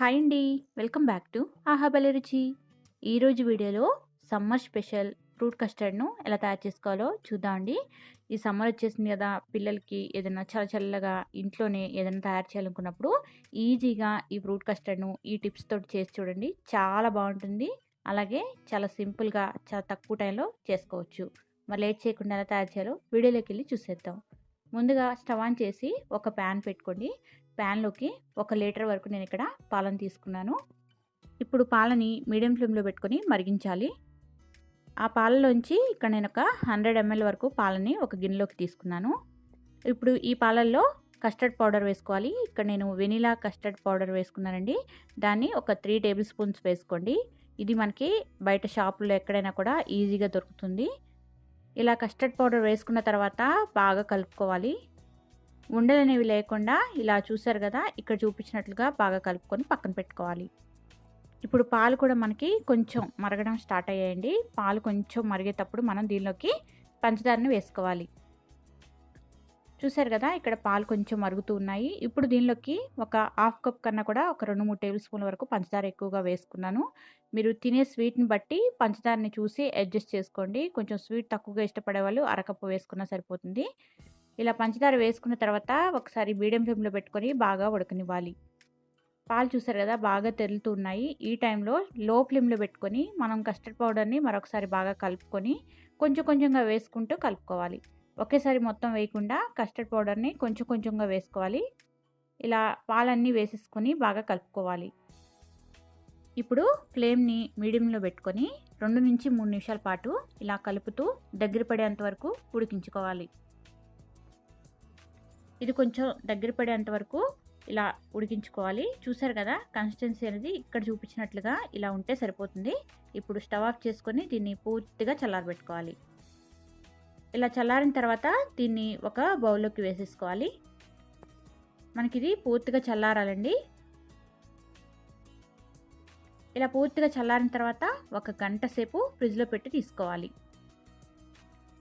Hi అండి. Welcome back to ఆహాబలి రుచి. ఈరోజు వీడియోలో సమ్మర్ స్పెషల్ ఫ్రూట్ కస్టర్డ్ను ఎలా తయారు చేసుకోవాలో చూద్దామండి ఈ సమ్మర్ వచ్చేసింది కదా పిల్లలకి ఏదైనా చల్ల చల్లగా ఇంట్లోనే ఏదైనా తయారు చేయాలనుకున్నప్పుడు ఈజీగా ఈ ఫ్రూట్ కస్టర్డ్ను ఈ టిప్స్ తోటి చేసి చూడండి. చాలా బాగుంటుంది. అలాగే చాలా సింపుల్గా చాలా తక్కువ టైంలో చేసుకోవచ్చు. మరి లేట్ చేయకుండా ఎలా తయారు చేయాలో వీడియోలోకి వెళ్ళి చూసేద్దాం. ముందుగా స్టవ్ ఆన్ చేసి ఒక ప్యాన్ పెట్టుకోండి. ప్యాన్లోకి ఒక లీటర్ వరకు నేను ఇక్కడ పాలను తీసుకున్నాను. ఇప్పుడు పాలని మీడియం ఫ్లేమ్లో పెట్టుకొని మరిగించాలి. ఆ పాలలోంచి ఇక్కడ నేను ఒక హండ్రెడ్ ఎంఎల్ వరకు పాలని ఒక గిన్నెలోకి తీసుకున్నాను. ఇప్పుడు ఈ పాలల్లో కస్టర్డ్ పౌడర్ వేసుకోవాలి. ఇక్కడ నేను వెనిలా కస్టర్డ్ పౌడర్ వేసుకున్నానండి. దాన్ని ఒక త్రీ టేబుల్ స్పూన్స్ వేసుకోండి. ఇది మనకి బయట షాపులో ఎక్కడైనా కూడా ఈజీగా దొరుకుతుంది. ఇలా కస్టర్డ్ పౌడర్ వేసుకున్న తర్వాత బాగా కలుపుకోవాలి. ఉండలు అనేవి లేకుండా ఇలా చూసారు కదా ఇక్కడ చూపించినట్లుగా బాగా కలుపుకొని పక్కన పెట్టుకోవాలి. ఇప్పుడు పాలు కూడా మనకి కొంచెం మరగడం స్టార్ట్ అయ్యాయండి. పాలు కొంచెం మరిగేటప్పుడు మనం దీనిలోకి పంచదారని వేసుకోవాలి. చూసారు కదా ఇక్కడ పాలు కొంచెం మరుగుతూ ఉన్నాయి. ఇప్పుడు దీనిలోకి ఒక హాఫ్ కప్ కన్నా కూడా ఒక రెండు మూడు టేబుల్ స్పూన్ల వరకు పంచదార ఎక్కువగా వేసుకున్నాను. మీరు తినే స్వీట్ని బట్టి పంచదారని చూసి అడ్జస్ట్ చేసుకోండి. కొంచెం స్వీట్ తక్కువగా ఇష్టపడే వాళ్ళు అరకప్పు వేసుకున్నా సరిపోతుంది. ఇలా పంచదార వేసుకున్న తర్వాత ఒకసారి మీడియం ఫ్లేమ్లో పెట్టుకొని బాగా ఉడకనివ్వాలి. పాలు చూసారు కదా బాగా తెరులుతూ ఉన్నాయి. ఈ టైంలో లో ఫ్లేమ్లో పెట్టుకొని మనం కస్టర్డ్ పౌడర్ని మరొకసారి బాగా కలుపుకొని కొంచెం కొంచెంగా వేసుకుంటూ కలుపుకోవాలి. ఒకేసారి మొత్తం వేయకుండా కస్టర్డ్ పౌడర్ని కొంచెం కొంచెంగా వేసుకోవాలి. ఇలా పాలన్నీ వేసేసుకొని బాగా కలుపుకోవాలి. ఇప్పుడు ఫ్లేమ్ని మీడియంలో పెట్టుకొని రెండు నుంచి మూడు నిమిషాల పాటు ఇలా కలుపుతూ దగ్గర పడేంత వరకు ఉడికించుకోవాలి. ఇది కొంచెం దగ్గర పడేంత వరకు ఇలా ఉడికించుకోవాలి. చూసారు కదా కన్సిస్టెన్సీ అనేది ఇక్కడ చూపించినట్లుగా ఇలా ఉంటే సరిపోతుంది. ఇప్పుడు స్టవ్ ఆఫ్ చేసుకొని దీన్ని పూర్తిగా చల్లారబెట్టుకోవాలి. ఇలా చల్లారిన తర్వాత దీన్ని ఒక బౌల్లోకి వేసేసుకోవాలి. మనకి ఇది పూర్తిగా చల్లారాలండి. ఇలా పూర్తిగా చల్లారిన తర్వాత ఒక గంట సేపు ఫ్రిడ్జ్లో పెట్టి తీసుకోవాలి.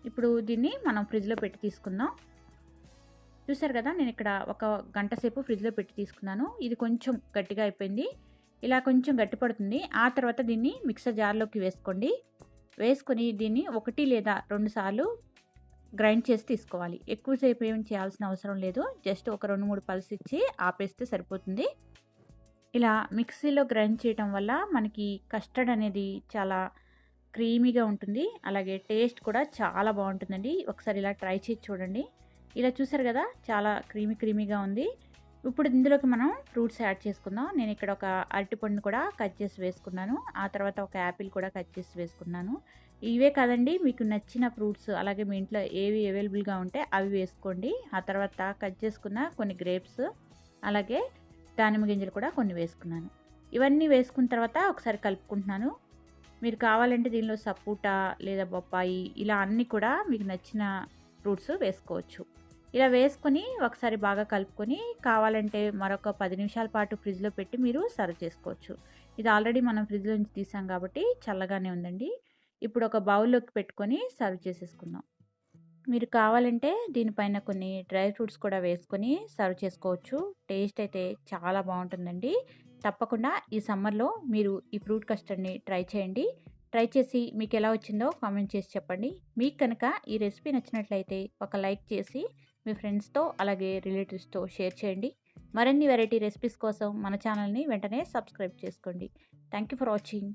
ఇప్పుడు దీన్ని మనం ఫ్రిడ్జ్లో పెట్టి తీసుకుందాం. చూసారు కదా నేను ఇక్కడ ఒక గంట సేపు ఫ్రిడ్జ్లో పెట్టి తీసుకున్నాను. ఇది కొంచెం గట్టిగా అయిపోయింది. ఇలా కొంచెం గట్టి పడుతుంది. ఆ తర్వాత దీన్ని మిక్సర్ జార్లోకి వేసుకోండి. వేసుకొని దీన్ని ఒకటి లేదా రెండు సార్లు గ్రైండ్ చేసి తీసుకోవాలి. ఎక్కువసేపు ఏం చేయాల్సిన అవసరం లేదు. జస్ట్ ఒక రెండు మూడు పల్స్ ఇచ్చి ఆపేస్తే సరిపోతుంది. ఇలా మిక్సీలో గ్రైండ్ చేయటం వల్ల మనకి కస్టర్డ్ అనేది చాలా క్రీమీగా ఉంటుంది. అలాగే టేస్ట్ కూడా చాలా బాగుంటుందండి. ఒకసారి ఇలా ట్రై చేసి చూడండి. ఇలా చూసారు కదా? చాలా క్రీమీ క్రీమీగా ఉంది. ఇప్పుడు ఇందులోకి మనం ఫ్రూట్స్ యాడ్ చేసుకుందాం. నేను ఇక్కడ ఒక అరటిపండును కూడా కట్ చేసి వేసుకున్నాను. ఆ తర్వాత ఒక యాపిల్ కూడా కట్ చేసి వేసుకున్నాను. ఇవే కాదండి మీకు నచ్చిన ఫ్రూట్స్ అలాగే మీ ఇంట్లో ఏవి అవైలబుల్గా ఉంటే అవి వేసుకోండి. ఆ తర్వాత కట్ చేసుకున్న కొన్ని గ్రేప్స్ అలాగే దానిమ్మ గింజలు కూడా కొన్ని వేసుకున్నాను. ఇవన్నీ వేసుకున్న తర్వాత ఒకసారి కలుపుకుంటున్నాను. మీరు కావాలంటే దీనిలో సపోటా లేదా బొప్పాయి ఇలా అన్నీ కూడా మీకు నచ్చిన ఫ్రూట్స్ వేసుకోవచ్చు. ఇలా వేసుకొని ఒకసారి బాగా కలుపుకొని కావాలంటే మరొక పది నిమిషాల పాటు ఫ్రిడ్జ్లో పెట్టి మీరు సర్వ్ చేసుకోవచ్చు. ఇది ఆల్రెడీ మనం ఫ్రిడ్జ్లో నుంచి తీసాం కాబట్టి చల్లగానే ఉందండి. ఇప్పుడు ఒక బౌల్లోకి పెట్టుకొని సర్వ్ చేసేసుకుందాం. మీరు కావాలంటే దీనిపైన కొన్ని డ్రై ఫ్రూట్స్ కూడా వేసుకొని సర్వ్ చేసుకోవచ్చు. టేస్ట్ అయితే చాలా బాగుంటుందండి. తప్పకుండా ఈ సమ్మర్లో మీరు ఈ ఫ్రూట్ కస్టర్డ్ని ట్రై చేయండి. ట్రై చేసి మీకు ఎలా వచ్చిందో కామెంట్ చేసి చెప్పండి. మీకు కనుక ఈ రెసిపీ నచ్చినట్లయితే ఒక లైక్ చేసి మీ ఫ్రెండ్స్తో అలాగే రిలేటివ్స్తో షేర్ చేయండి. మరిన్ని వెరైటీ రెసిపీస్ కోసం మన ఛానల్ని వెంటనే సబ్స్క్రైబ్ చేసుకోండి. Thank you for watching.